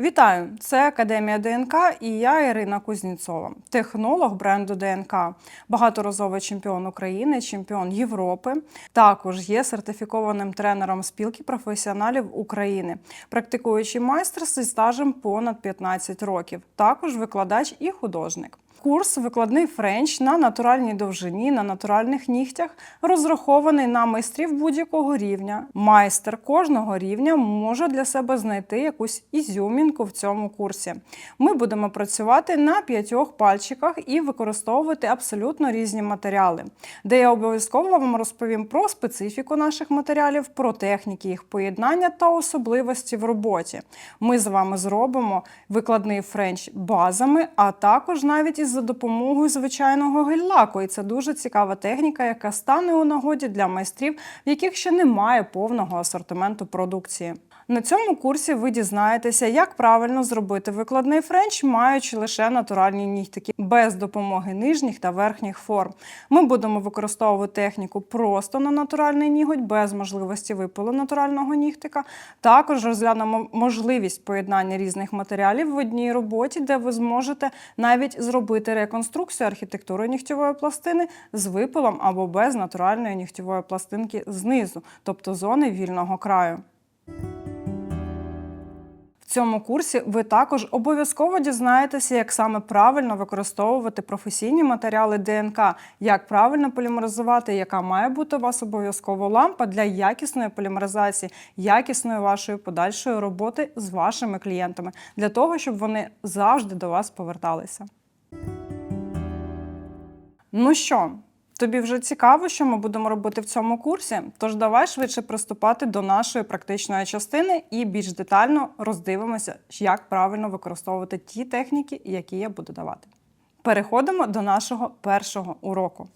Вітаю! Це Академія ДНК і я Ірина Кузніцова, технолог бренду ДНК, багаторазовий чемпіон України, чемпіон Європи. Також є сертифікованим тренером спілки професіоналів України, практикуючий майстер зі стажем понад 15 років. Також викладач і художник. Курс викладний френч на натуральній довжині, на натуральних нігтях, розрахований на майстрів будь-якого рівня. Майстер кожного рівня може для себе знайти якусь ізюмінку в цьому курсі. Ми будемо працювати на п'ятьох пальчиках і використовувати абсолютно різні матеріали, де я обов'язково вам розповім про специфіку наших матеріалів, про техніки їх поєднання та особливості в роботі. Ми з вами зробимо викладний френч базами, а також навіть із за допомогою звичайного гель-лаку. І це дуже цікава техніка, яка стане у нагоді для майстрів, в яких ще немає повного асортименту продукції. На цьому курсі ви дізнаєтеся, як правильно зробити викладний френч, маючи лише натуральні нігтики без допомоги нижніх та верхніх форм. Ми будемо використовувати техніку просто на натуральний ніготь, без можливості випилу натурального нігтика. Також розглянемо можливість поєднання різних матеріалів в одній роботі, де ви зможете навіть зробити реконструкцію архітектури нігтєвої пластини з випилом або без натуральної нігтєвої пластинки знизу, тобто зони вільного краю. Цьому курсі ви також обов'язково дізнаєтеся, як саме правильно використовувати професійні матеріали ДНК, як правильно полімеризувати, яка має бути у вас обов'язково лампа для якісної полімеризації, якісної вашої подальшої роботи з вашими клієнтами, для того, щоб вони завжди до вас поверталися. Ну що, тобі вже цікаво, що ми будемо робити в цьому курсі? Тож давай швидше приступати до нашої практичної частини і більш детально роздивимося, як правильно використовувати ті техніки, які я буду давати. Переходимо до нашого першого уроку.